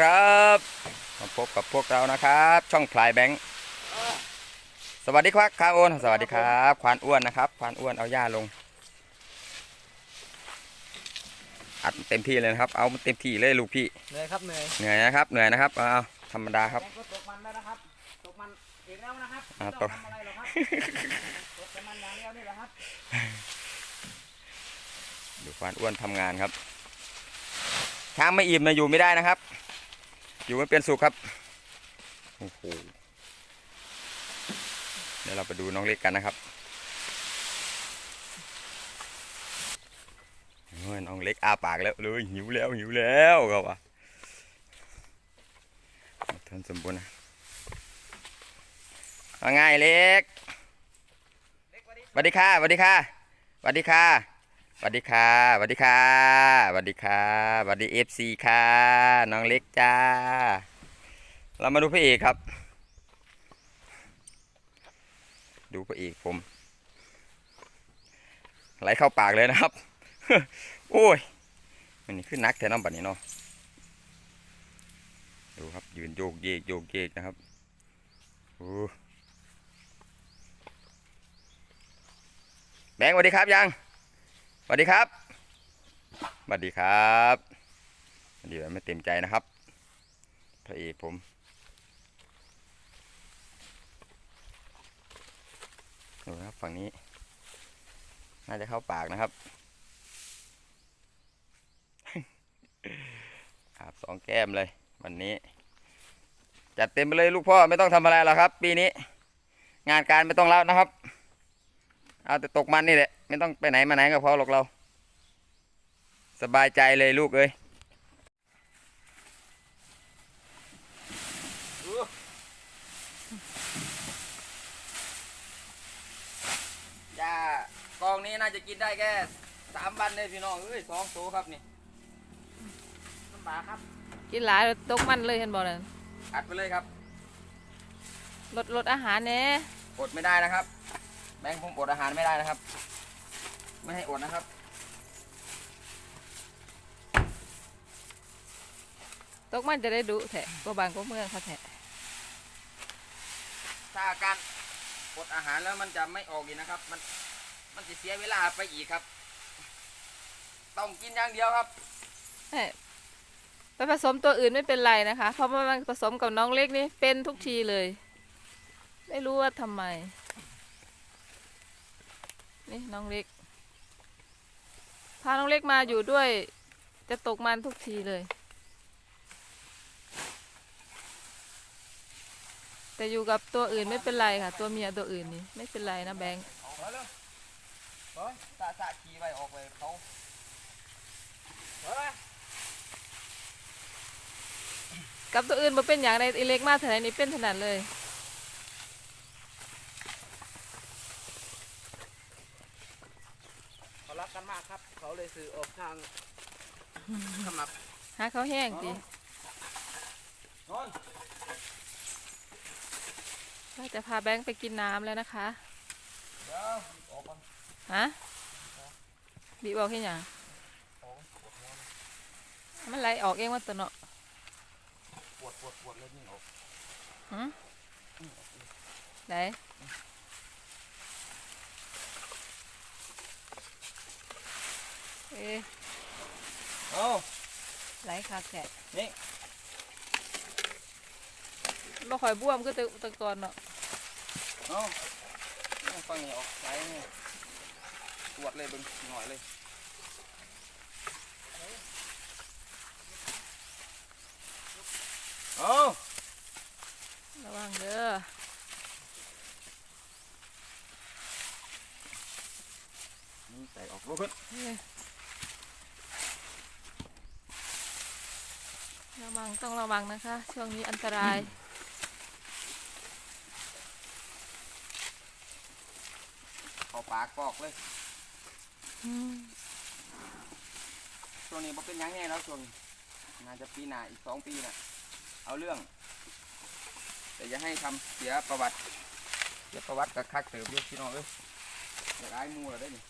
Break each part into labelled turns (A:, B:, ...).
A: วัสดีครับมาพบกับพวกเรานะครับ ช่องพลายแบงค์สวัสดีครับข้าอ้วนสวัสดีครับควานอ้วนนะครับควานอ้วนเอาหญ้าลง อัดเต็มที่เลยนะครับ เอาเต็มที่เลยลูกพี่
B: เหนื่อยครับเหนื่อย
A: เหนื่อยนะครับเหนื่อยนะครับเอาธรรมดาครับ
B: แกก็ตกมันแล้วนะครับตกมันเองแล้วนะครับ
A: อ่า
B: ไม่
A: ต
B: ต้อกงทำอะไรหรอกครับตกแต่มันอย่างเดียวนี่แหละครับ
A: ดูควานอ้วนทำงานครับช้างไม่อิ่มนะอยู่ไม่ได้นะครับ อยู่ไม่เป็นสุขครับโอ้โหเดี๋ยวเราไปดูน้องเล็กกันนะครับน้องเล็กอาปากแล้วเลยหิวแล้วหิวแล้วครับว่ะท่านสมบูรณ์นะว่าไงเล็ก
B: ว่านี้
A: สวัสดีค่ะสวัสดีค่ะสวัสดีค่ะ สวัสดีค่ะสวัสดีค่ะสวัสดีค่ะสวัสดีเอฟซีค่ะ น้องเล็กจ้า เรามาดูพระเอกครับ ดูพระเอกผม ไหลเข้าปากเลยนะครับ โอ้ย มันนี่ขึ้นนักแทนน้ำบัดนี้เนาะ ดูครับยืนโยกเยกโยกเยกนะครับ โอ้แบงค์สวัสดีครับยัง วัสดีครับสวัสดีครับเดี๋ยวไม่เต็มใจนะครับ พระเอกผมดูนะครับฝั่งนี้ น่าจะเข้าปากนะครับอาบสองแก้มเลย วันนี้ จัดเต็มไปเลยลูกพ่อไม่ต้องทำอะไรหรอกครับ ปีนี้ งานการไม่ต้องรับนะครับ เอาแต่ตกมันนี่แหละ ไม่ต้องไปไหนมาไหนก็พอหรอกเรา สบายใจเลยลูกเอ้ยยากองนี้น่าจะกินได้แค่สามวันเลยพี่น้องเอ้ยสองโตครับนี่
B: ลำบากครับ
C: กินหลายตกมันเลยเห็นบอกเลย
A: อัดไปเลยครับ
C: ลดลดอาหารเน่
A: อดไม่ได้นะครับ แบงค์ผมอดอาหารไม่ได้นะครับ ไม่ให้อดนะครับ
C: ตกมันจะได้ดุแทะก็บางก็เมืองเขาแทะ
A: ถ้าการอดอาหารแล้วมันจะไม่ออกอีกนะครับ มันมันจะเสียเวลาไปอีกครับ ต้องกินอย่างเดียวครับ
C: แหม่ไปผสมตัวอื่นไม่เป็นไรนะคะ เพราะว่ามันผสมกับน้องเล็กนี่เป็นทุกทีเลย ไม่รู้ว่าทำไม นี่น้องเล็ก พาน้องเล็กมาอยู่ด้วย จะตกมันทุกทีเลย แต่อยู่กับตัวอื่นไม่เป็นไรค่ะ ตัวเมียตัวอื่นนี่ไม่เป็นไรนะแบงค์
A: ออกแล้วเฮ้ยสะสะขี่ไปออกไปเขา
B: เฮ้ย
C: กับตัวอื่นมาเป็นอย่างไรอีเล็กมากเท่าไหร่นี่เป็นถนัดเลย
B: เขารั กกันมากครับ เขาเลยสื่อออกทางขมับ
C: หาเขาวแห้งดิ
A: นอน
C: เราจะพาแบงค์ไปกินน้ำแล้วนะคะ
A: เดี๋ยวออกก่อน
C: ฮะบีบอกให้หยังมันไหลออกเองว่าตัวเนาะ
A: ปวดปวดปวดเลยนี่ออก
C: หืมไหน เอ๊ะ
A: เอา
C: ไหลขาดแฉะ
A: นี่
C: บ่ค่อยบวมก็ตะตะกอนเนาะ
A: เอาเอาฟังนี่ออกไหลนี่ปวดเลยเบึงหน่อยเลยเอา
C: ระวังเด้อ
A: นี่ใส่ออกลูกขึ้น
C: เอ้ย ระวังต้องระวังนะคะ ช่วงนี้อันตราย
A: เข้าปากปอกเลย
C: อืม
A: ช่วงนี้บ่เป็นหยังไงแล้วช่วงนี้น่าจะปีหน้าอีกสองปีน่ะ เอาเรื่อง แต่อย่าให้ทำเสียประวัติเสียประวัติกับคักเติบอยู่พี่น้องเอ้ยอยากอายหมูเหรอได้นี่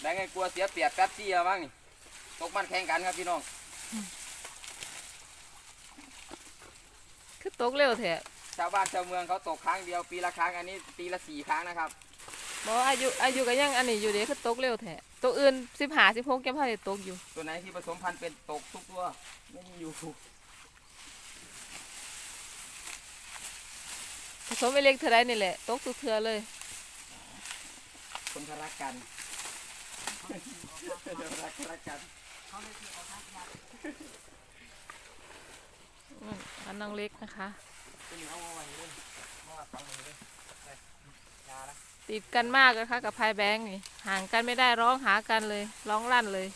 A: ได้ไงกลัวเสียเปรียบแป๊บซี่เอาบ้างนี่ตกมันแข่งกันครับพี่น้อง
C: คือตกเร็วแท้
A: ชาวบ้านชาวเมืองเขาตกครั้งเดียวปีละครั้งอันนี้ปีละสี่ครั้งนะครับ
C: บ่อายุอายุก็ยังอันนี้อยู่เด้คือตกเร็วแท้ตัวอื่น15 16ยังพอได้ตกอยู่
A: ตัวไหนที่ผสมพันธุ์เป็นตกทุกตัวไม่มีอยู่
C: ผสมไปเล็กเท่าไรนี่แหละตกทุกเทือเลย
A: คนทะรักกันรักรักกัน
B: เขาเลยซื้ อออกทางตลาด
C: อืมอันน้องเล็กนะคะ
A: เป็นเอาไว้เลยมาฟังเลยเลยยาละ
C: ติดกันมากนะคะ กับพายแบงค์นี่ห่างกันไม่ได้ร้องหากันเลย ร้องลั่นเลย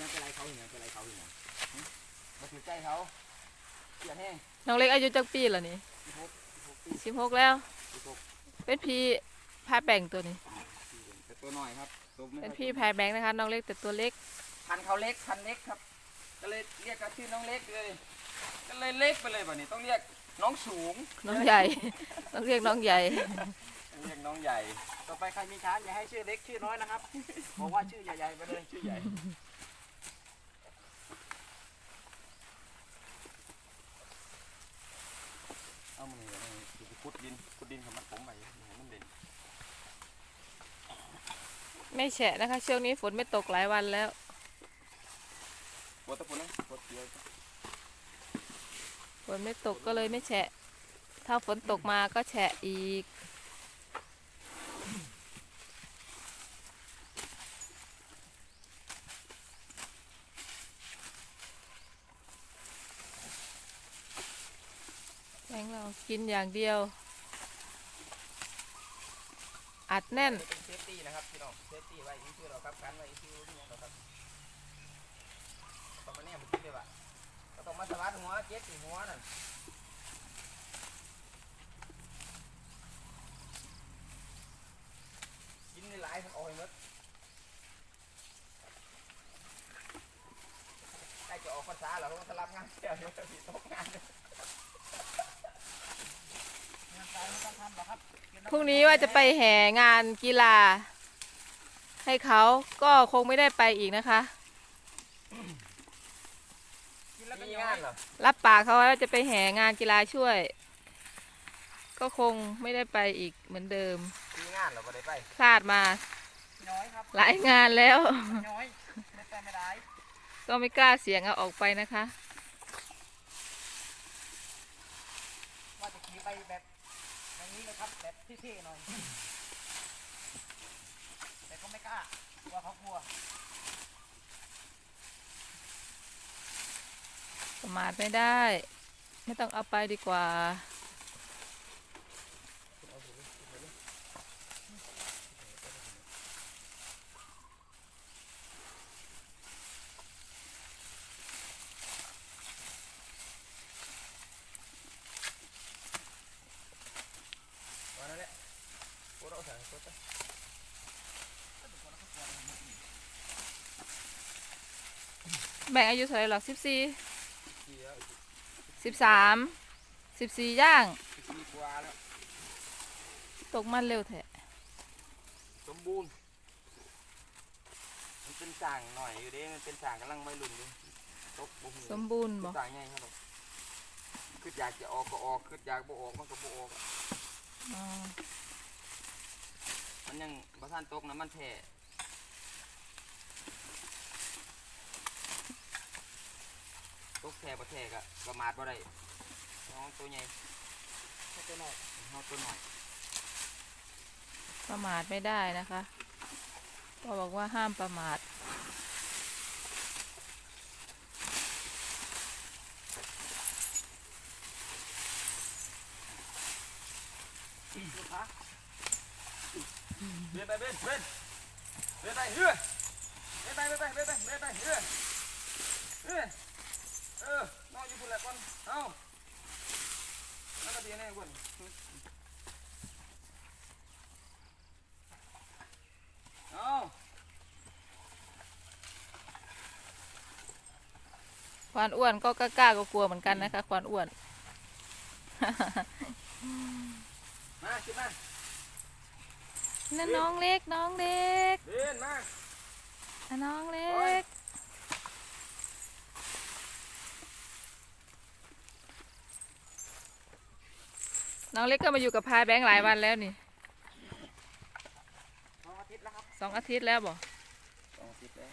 A: ยังเป็นไรเขาอย่างเป็นไรเขาอย่างมาถือใจเขา เสียแห้ง
C: น้องเล็กอายุจักปีแล้วนี่
A: 16 16ปี
C: สิบหกแล้ว
A: 16
C: เป็นพี่พายแบงค์ตัวนี้
A: แต่ตัวน้อยครับตัวไม่
C: เป็น
A: ค่อย
C: พี่พายแบงค์นะคะน้องเล็กแต่ตัวเล็ก
A: พันธุ์เขาเล็กพันธุ์เล็กครับ ก็เลยเรียกกันชื่อน้องเล็กเลย ก็เลยเล็กไปเลยแบบนี้ต้องเรียกน้องสูง
C: น้องใหญ่ ต้องเรียกน้องใหญ่
A: เรียกน้องใหญ่
B: ต่อไปใครมีช้างอย่าให้ชื่อเล็กชื่อน้อยนะครับ บอกว่าชื่อใหญ่ๆไปเลย
A: ชื่อใหญ่ เอามาเลยเอามาเลยเดี๋ยวจะขุดดินขุดดินของมันผมไปให้มันเด่น
C: ไม่แฉะนะคะ ช่วงนี้ฝนไม่ตกหลายวันแล้ว
A: ปวดตะปุ่นนะปวดเดียว
C: ฝนไม่ตกก็เลยไม่แฉะ ถ้าฝนตกมาก็แฉะอีก แบงค์เรา กินอย่างเดียว อัดแน่น
A: เป็นเซฟตี้นะครับพี่น้องเซฟตี้ไว้อีกชื่อเราครับกันไว้อีกชื่อนี่เราครับประมาณนี้ผมคิดเลยว่าเราต้องมาสวัสดหัวเจ็ดสี่หัวนั่นกินในหลายผมเอาให้หมดใกล้จะออกพรรษาแล้วผมจะรับงานเที่ยวเดี๋ยวจะมีตกงาน
B: งานการไม่ต้องทำหรอกครับกิำ
C: พรุ่งนี้ว่าจะไปแห่งานกีฬา ให้เขาก็คงไม่ได้ไปอีกนะคะ
B: กินแล้วก็
A: มี
B: ย้องา
A: ยนเหรอ
C: รับปากเขาไว้ว่าจะไปแห่งานกีฬาช่วย ก็คงไม่ได้ไปอีกเหมือนเดิม
A: มีงานเหรอบ่ได้ไป
C: พลาดมา
B: ย้อยครับ
C: หลายงานแล้ว
B: ย้อยไม่ไปไม่ได้
C: ก็ไม่กล้าเสียงเอาออกไปนะคะ
B: ว่าจะขี่ไปแบบ อย่างนี้นะครับแบบเท่ๆหน่อย แต่ก็ไม่กล้ากลัวเขากลัว
C: ประมาทไม่ได้ ไม่ต้องเอาไปดีกว่า
A: วันนั้นแหละโคตรเอาใส่โคตร
C: แบ่งอายุเท่าไหร่หรอกสิบสี่
A: เกี่ ยว
C: สิบสามสิบสี่ย่าง
A: สิบสี่กว่าแล้ว
C: ตกมันเร็วแท้
A: สมบูรณ์มันเป็นจ่างหน่อยอยู่เด้มันเป็นจ่างกำลังไม่รุ่นอยู่ตกบุ้ง
C: สมบูรณ์บอก
A: จ่างไงครับผมคืออยากจะออกก็ออกคืออยากบ่ออกมันก็บ่ออกอะ
C: อ๋อ
A: มันยังบ่ทันตกนะมันแท้ตกแท้บ่แท้ก็ประมาทบ่ได้น้องตัวใหญ่
B: ไม่เป็นไร
A: น้องตัวหน่อย
C: ประมาทไม่ได้นะคะก็บอกว่าห้ามประมาท
B: ลูกค้า
A: เดินไปเดินเดินเดินไปเฮ้ยเดินไปเดินไปเดินไปเดินไปเฮ้ยเฮ้ยเออนอนอยู่พุ่นแหละก่อนเอ้าแล้วก็เตียนให้ก่อนเอา
C: ควานอ้วนก็กล้าๆก็กลัวเหมือนกันนะคะควานอ้วน
A: มาขึ้นมา
C: นั่นน้องเล็กน้องเล็ก
A: เดินมา
C: อะน้องเล็
A: โอ้ย
C: กน้องเล็กก็มาอยู่กับพายแบงค์หลายวันแล้วนี่
B: สองอาทิตย์แล้วครับ
C: สองอาทิตย์แล้วบ่
A: สองอาทิตย์แล้ว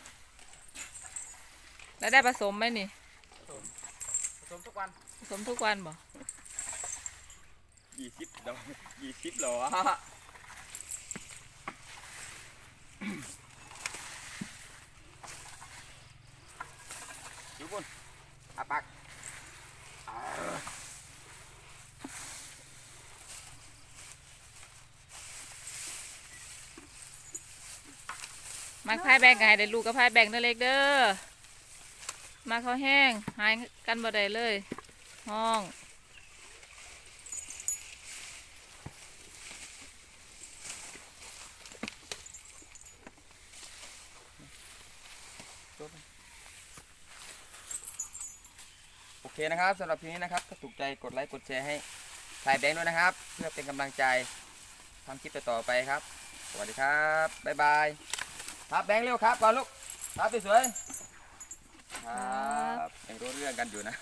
C: แล้วได้ผสมไหมนี่
B: ผสมทุกวัน
C: ผสมทุกวันบ่
A: ยี่สิบดอกยี่สิบเหรอดูบุญอาปาก
C: มักพายแบงค์ก็ให้ได้ลูกกับพายแบงค์เด้อเล็กเด้อมาเขาแห้งหายกันบ่ได้เลย ห้อง
A: โอเคนะครับสำหรับทีนี้นะครับถ้าถูกใจกดไลค์กดแชร์ให้ถ่ายแบงค์ด้วยนะครับ เพื่อเป็นกำลังใจทำคลิปต่อๆไปครับ สวัสดีครับ บ๊ายบาย ครับแบงค์เร็วครับก่อนลูกครับสวยๆครับยังรู้เรื่องกันอยู่นะ